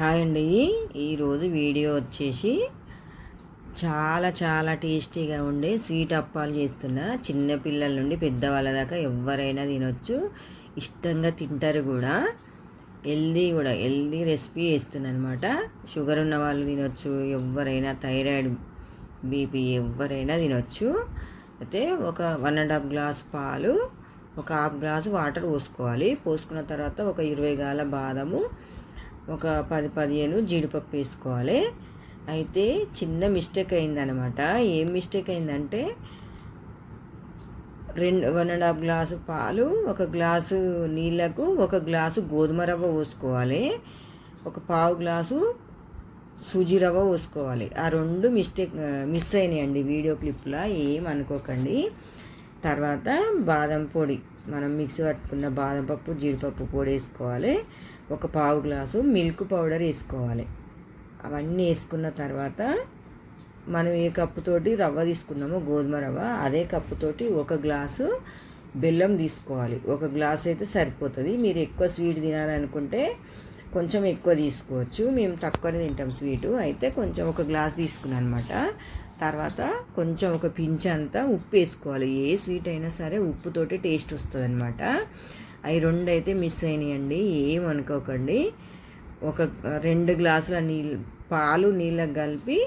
Hi అండి. ఈరోజు video వచ్చేసి చాలా చాలా టేస్టీగా ఉండే స్వీట్ అప్పాలు చేస్తున్నా. చిన్నపిల్లల నుండి పెద్దవాళ్ళ దాకా ఎవరైనా తినొచ్చు. ఇష్టంగా తింటారు కూడా. హెల్దీ కూడా హెల్దీ రెసిపీ చేస్తున్నా అనమాట షుగర్ ఉన్న వాళ్ళు తినొచ్చు ఎవరైనా థైరాయిడ్ బీపీ ఎవరైనా తినొచ్చు. అయితే ఒక వన్ అండ్ హాఫ్ గ్లాస్ పాలు ఒక హాఫ్ గ్లాసు వాటర్ పోసుకోవాలి. పోసుకున్న తర్వాత ఒక ఇరవై గాల బాదము ఒక పది పదిహేను జీడిపప్పు వేసుకోవాలి. అయితే చిన్న మిస్టేక్ అయిందనమాట ఏం మిస్టేక్ అయిందంటే రెండు వన్ అండ్ హాఫ్ గ్లాసు పాలు ఒక గ్లాసు నీళ్ళకు ఒక గ్లాసు గోధుమ రవ్వ పోసుకోవాలి. ఒక పావు గ్లాసు సూజీ రవ్వ పోసుకోవాలి. ఆ రెండు మిస్టేక్ మిస్ అయినాయండి వీడియో క్లిప్లో. ఏం అనుకోకండి. తర్వాత బాదం పొడి. మనం మిక్సీ పట్టుకున్న బాదం పప్పు జీడిపప్పు పొడి వేసుకోవాలి. ఒక పావు గ్లాసు మిల్క్ పౌడర్ వేసుకోవాలి. అవన్నీ వేసుకున్న తర్వాత మనం ఏ కప్పుతోటి రవ్వ తీసుకున్నామో గోధుమ రవ్వ అదే కప్పుతోటి ఒక గ్లాసు బెల్లం తీసుకోవాలి. ఒక గ్లాస్ అయితే సరిపోతుంది. మీరు ఎక్కువ స్వీట్ తినాలనుకుంటే కొంచెం ఎక్కువ తీసుకోవచ్చు. మేము తక్కువనే తింటాం స్వీటు. అయితే కొంచెం ఒక గ్లాస్ తీసుకున్నాను అనమాట తర్వాత కొంచెం ఒక పించ్ అంతా ఉప్పు వేసుకోవాలి. ఏ స్వీట్ అయినా సరే ఉప్పుతోటి టేస్ట్ వస్తుంది అనమాట అవి రెండు అయితే మిస్ అయినాయండి. ఏమనుకోకండి ఒక రెండు గ్లాసుల నీళ్ళు పాలు నీళ్ళకు కలిపి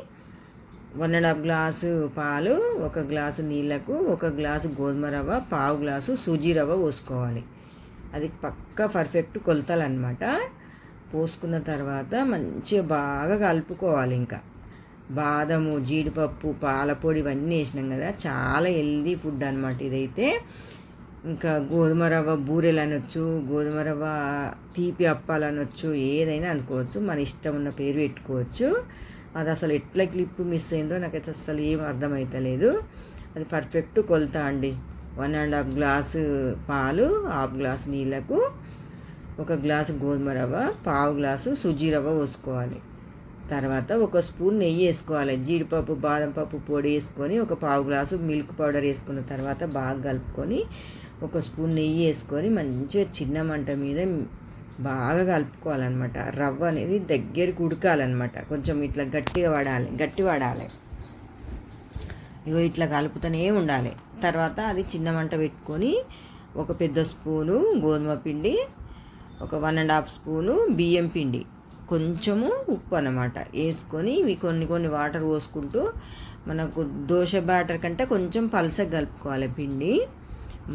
వన్ అండ్ హాఫ్ గ్లాసు పాలు ఒక గ్లాసు నీళ్ళకు ఒక గ్లాసు గోధుమ రవ్వ పావు గ్లాసు సూజీ రవ్వ పోసుకోవాలి. అది పక్క పర్ఫెక్ట్ కొలతలు అనమాట పోసుకున్న తర్వాత మంచిగా బాగా కలుపుకోవాలి ఇంకా. బాదము జీడిపప్పు పాలపొడి ఇవన్నీ వేసినాం కదా. చాలా హెల్దీ ఫుడ్ అనమాట ఇదైతే. ఇంకా గోధుమ రవ్వ బూరెలు అనొచ్చు గోధుమ రవ్వ తీపి అప్పాలు అనొచ్చు ఏదైనా అనుకోవచ్చు. మన ఇష్టం ఉన్న పేరు పెట్టుకోవచ్చు. అది అసలు ఎట్లా క్లిప్ మిస్ అయిందో నాకైతే అసలు ఏం అర్థమవుతలేదు అది పర్ఫెక్ట్ కొలత అండి. వన్ అండ్ హాఫ్ గ్లాసు పాలు హాఫ్ గ్లాస్ నీళ్ళకు ఒక గ్లాసు గోధుమ రవ్వ పావు గ్లాసు సుజీ రవ్వ పోసుకోవాలి. తర్వాత ఒక స్పూన్ నెయ్యి వేసుకోవాలి. జీడిపప్పు బాదం పప్పు పొడి వేసుకొని ఒక పావు గ్లాసు మిల్క్ పౌడర్ వేసుకున్న తర్వాత బాగా కలుపుకొని ఒక స్పూన్ నెయ్యి వేసుకొని మంచిగా చిన్న మంట మీద బాగా కలుపుకోవాలన్నమాట. రవ్వ అనేది దగ్గరికి ఉడకాలన్నమాట. కొంచెం ఇట్లా గట్టిగా పడాలి గట్టి పడాలి ఇగో ఇట్లా కలుపుతూనే ఉండాలి. తర్వాత అది చిన్న మంట పెట్టుకొని ఒక పెద్ద స్పూను గోధుమ పిండి ఒక వన్ అండ్ హాఫ్ స్పూను బియ్యం పిండి. కొంచెము ఉప్పు అనమాట వేసుకొని ఇవి కొన్ని కొన్ని వాటర్ పోసుకుంటూ మనకు దోశ బ్యాటర్ కంటే కొంచెం పలస కలుపుకోవాలి పిండి.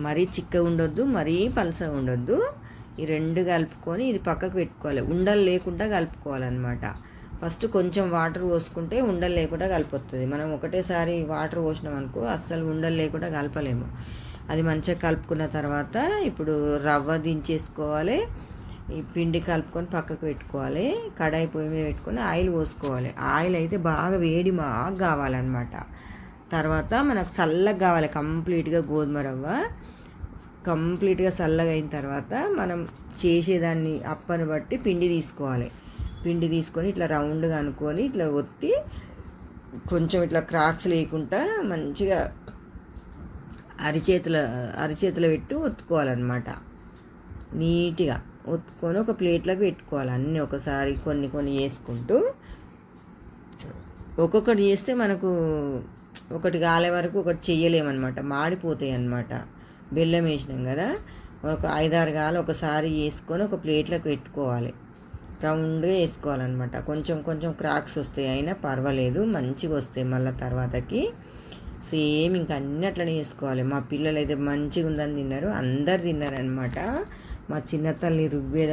మరీ చిక్కగా ఉండొద్దు మరీ పలస ఉండొద్దు. ఈ రెండు కలుపుకొని ఇది పక్కకు పెట్టుకోవాలి. ఉండలు లేకుండా కలుపుకోవాలన్నమాట. ఫస్ట్ కొంచెం వాటర్ పోసుకుంటే ఉండలు లేకుండా కలిపొస్తుంది మనం ఒకటేసారి వాటర్ పోసినాం అనుకో అస్సలు ఉండలు లేకుండా కలపలేము. అది మంచిగా కలుపుకున్న తర్వాత ఇప్పుడు రవ్వ దించేసుకోవాలి. ఈ పిండి కలుపుకొని పక్కకు పెట్టుకోవాలి. కడాయి పొయ్యి మీద పెట్టుకొని ఆయిల్ పోసుకోవాలి. ఆయిల్ అయితే బాగా వేడి బాగా కావాలన్నమాట. తర్వాత మనకు చల్లగా కావాలి. కంప్లీట్గా గోధుమ రవ్వ. కంప్లీట్గా చల్లగా అయిన తర్వాత మనం చేసేదాన్ని అప్పని బట్టి పిండి తీసుకోవాలి. పిండి తీసుకొని ఇట్లా రౌండ్గా అనుకొని ఇట్లా ఒత్తి కొంచెం ఇట్లా క్రాక్స్ లేకుండా మంచిగా అరిచేతుల అరిచేతులు పెట్టి ఒత్తుకోవాలన్నమాట. నీట్గా. ఒత్తుకొని ఒక ప్లేట్లోకి పెట్టుకోవాలి. అన్నీ ఒకసారి కొన్ని కొన్ని వేసుకుంటూ ఒక్కొక్కటి చేస్తే మనకు ఒకటి కాలే వరకు ఒకటి చెయ్యలేమన్నమాట మాడిపోతాయి అన్నమాట. బెల్లం వేసినాం కదా ఒక ఐదారు కాలు ఒకసారి వేసుకొని ఒక ప్లేట్లోకి పెట్టుకోవాలి. రౌండ్గా వేసుకోవాలన్నమాట. కొంచెం కొంచెం క్రాక్స్ వస్తాయి అయినా పర్వాలేదు మంచిగా వస్తాయి మళ్ళీ తర్వాతకి. సేమ్ ఇంకా అన్ని అట్లనే వేసుకోవాలి. మా పిల్లలు అయితే మంచిగా ఉందని తిన్నారు అందరు తిన్నారనమాట మా చిన్న తల్లి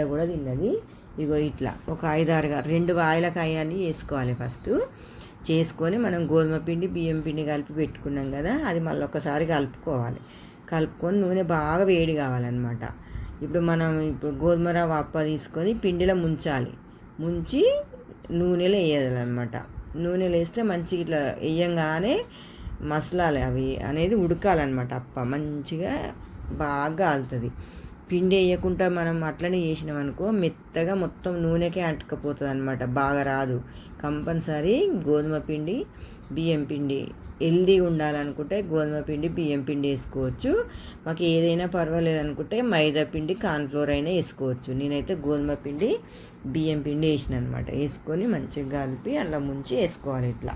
కూడా తిన్నది. ఇగో ఇట్లా ఒక ఐదారుగా రెండు వాయిలకాయ వేసుకోవాలి ఫస్ట్. చేసుకొని మనం గోధుమ పిండి బియ్యం పిండి కలిపి పెట్టుకున్నాం కదా అది మళ్ళీ ఒకసారి కలుపుకోవాలి. కలుపుకొని నూనె బాగా వేడి కావాలన్నమాట. ఇప్పుడు మనం ఇప్పుడు గోధుమ రవ్వ అప్ప తీసుకొని పిండిలో ముంచాలి. ముంచి నూనెలో వేయాలన్నమాట. నూనెలో వేస్తే మంచిగా ఇట్లా వేయంగానే మసలాలి అవి అనేది ఉడకాలన్నమాట అప్ప. మంచిగా బాగా కాలుతుంది. పిండి వేయకుండా మనం అట్లనే చేసినాం అనుకో మెత్తగా మొత్తం నూనెకే అంటుకపోతుంది అనమాట బాగా రాదు. కంపల్సరీ గోధుమ పిండి బియ్యం పిండి హెల్దీ ఉండాలనుకుంటే గోధుమ పిండి బియ్యం పిండి వేసుకోవచ్చు. మాకు ఏదైనా పర్వాలేదు అనుకుంటే మైదా పిండి కార్న్ఫ్లోర్ అయినా వేసుకోవచ్చు. నేనైతే గోధుమ పిండి బియ్యం పిండి వేసిన అనమాట వేసుకొని మంచిగా కలిపి అలా ముంచి వేసుకోవాలి ఇట్లా.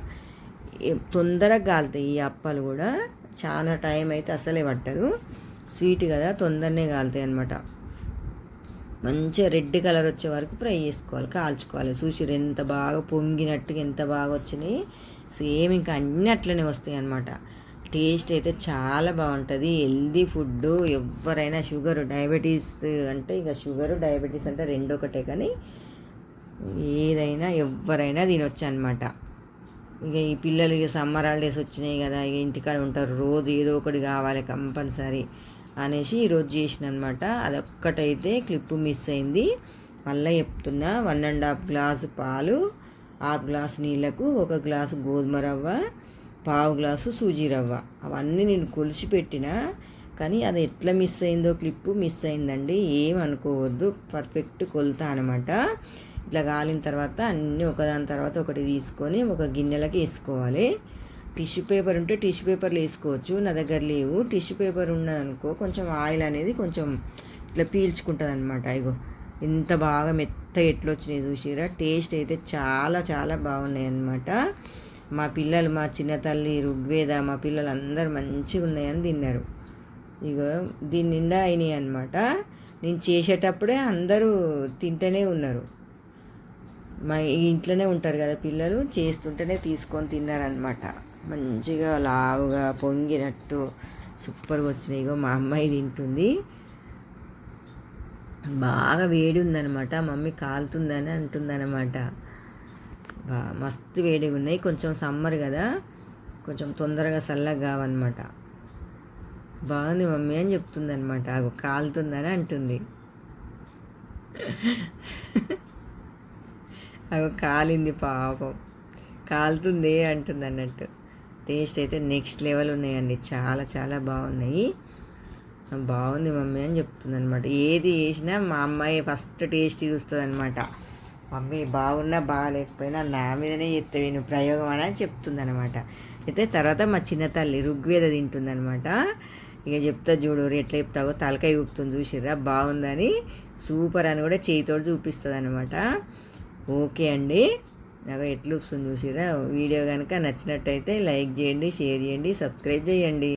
తొందరగా కాలుతాయి ఈ అప్పాలు కూడా చాలా టైం అయితే అసలే పట్టదు. స్వీట్ కదా తొందరనే కాలుతాయి అనమాట మంచిగా రెడ్ కలర్ వచ్చే వరకు ఫ్రై చేసుకోవాలి కాల్చుకోవాలి. చూసిరు ఎంత బాగా పొంగినట్టుగా ఎంత బాగా వచ్చినాయి సేమ్ ఇంకా అన్నీ అట్లనే వస్తాయి అనమాట టేస్ట్ అయితే చాలా బాగుంటుంది. Healthy food. ఎవరైనా షుగర్ డయాబెటీస్ అంటే ఇక షుగర్ డయాబెటీస్ అంటే రెండు ఒకటే కానీ ఏదైనా ఎవరైనా తినొచ్చు అనమాట ఇక ఈ పిల్లలు ఇక సమ్మర్ హాలిడేస్ వచ్చినాయి కదా ఇక ఇంటికాడ ఉంటారు. రోజు ఏదో ఒకటి కావాలి కంపల్సరీ. అనేసి ఈరోజు చేసిన అనమాట అదొక్కటైతే క్లిప్ మిస్ అయింది. మళ్ళీ చెప్తున్నా వన్ అండ్ హాఫ్ గ్లాసు పాలు హాఫ్ గ్లాస్ నీళ్ళకు ఒక గ్లాసు గోధుమ రవ్వ పావు గ్లాసు సూజీ రవ్వ. అవన్నీ నేను కొలిసి పెట్టిన కానీ అది ఎట్లా మిస్ అయిందో క్లిప్పు మిస్ అయిందండి ఏమనుకోవద్దు పర్ఫెక్ట్ కొలుతా అనమాట ఇట్లా కాలిన తర్వాత అన్నీ ఒకదాని తర్వాత ఒకటి తీసుకొని ఒక గిన్నెలకి వేసుకోవాలి. టిష్యూ పేపర్ ఉంటే టిష్యూ పేపర్లు వేసుకోవచ్చు నా దగ్గర లేవు. టిష్యూ పేపర్ ఉన్నదనుకో కొంచెం ఆయిల్ అనేది కొంచెం ఇట్లా పీల్చుకుంటుంది అనమాట ఇగో ఇంత బాగా మెత్త ఎట్లా వచ్చినాయి చూసిరా టేస్ట్ అయితే చాలా చాలా బాగున్నాయి అనమాట మా పిల్లలు మా చిన్న తల్లి ఋగ్వేద మా పిల్లలు అందరు మంచిగా ఉన్నాయని తిన్నారు. ఇక దీని నిండా అయినాయి అనమాట నేను చేసేటప్పుడే అందరూ తింటూనే ఉన్నారు. మా ఇంట్లోనే ఉంటారు కదా పిల్లలు చేస్తుంటేనే తీసుకొని తిన్నారనమాట మంచిగా లావుగా పొంగినట్టు సూపర్గా వచ్చినాయి. ఇగో మా అమ్మాయి తింటుంది. బాగా వేడి ఉందనమాట మమ్మీ కాలుతుందని అంటుందన్నమాట బా మస్తు వేడిగా ఉన్నాయి కొంచెం సమ్మర్ కదా. కొంచెం తొందరగా చల్లగా కావన్నమాట బాగుంది మమ్మీ అని చెప్తుంది అనమాట అగో కాలుతుందని అంటుంది. అగో కాలింది పాపం. కాలుతుంది అంటుంది అన్నట్టు టేస్ట్ అయితే నెక్స్ట్ లెవెల్ ఉన్నాయండి. చాలా చాలా బాగున్నాయి. బాగుంది మమ్మీ అని చెప్తుంది అనమాట ఏది వేసినా మా అమ్మాయి ఫస్ట్ టేస్ట్ చూస్తుంది అనమాట మమ్మీ బాగున్నా బాగాలేకపోయినా నా మీదనే చెప్తావి నువ్వు ప్రయోగం అని చెప్తుంది అనమాట అయితే తర్వాత మా చిన్న తల్లి ఋగ్వేద తింటుంది అనమాట ఇక చెప్తా చూడు ఎట్లా చెప్తావో తలకాయ ఊపుతుంది చూసిర్రా బాగుందని సూపర్ అని కూడా చేయితోడు చూపిస్తుంది అనమాట ఓకే అండి. నాకు ఎట్లు వస్తుంది చూసిరా వీడియో కనుక నచ్చినట్టయితే లైక్ చేయండి షేర్ చేయండి సబ్స్క్రైబ్ చేయండి.